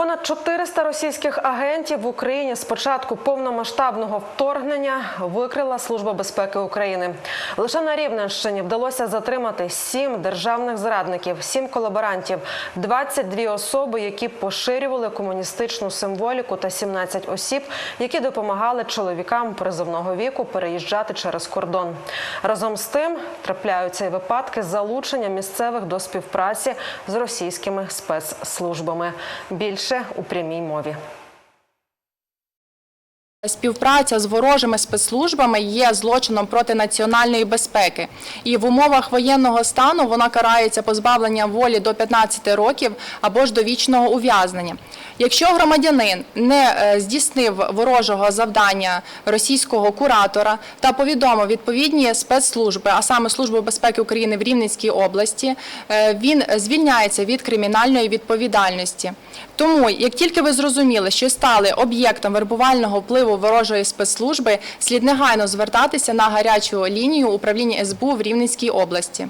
Понад 400 російських агентів в Україні з початку повномасштабного вторгнення викрила Служба безпеки України. Лише на Рівненщині вдалося затримати сім державних зрадників, сім колаборантів, 22 особи, які поширювали комуністичну символіку, та 17 осіб, які допомагали чоловікам призовного віку переїжджати через кордон. Разом з тим трапляються і випадки залучення місцевих до співпраці з російськими спецслужбами. Більше у прямій мові. Співпраця з ворожими спецслужбами є злочином проти національної безпеки, і в умовах воєнного стану вона карається позбавленням волі до 15 років або ж до вічного ув'язнення. Якщо громадянин не е, здійснив ворожого завдання російського куратора та повідомив відповідні спецслужби, а саме Службу безпеки України в Рівненській області, е, він звільняється від кримінальної відповідальності. Тому, як тільки ви зрозуміли, що стали об'єктом вербувального впливу ворожої спецслужби, слід негайно звертатися на гарячу лінію управління СБУ в Рівненській області.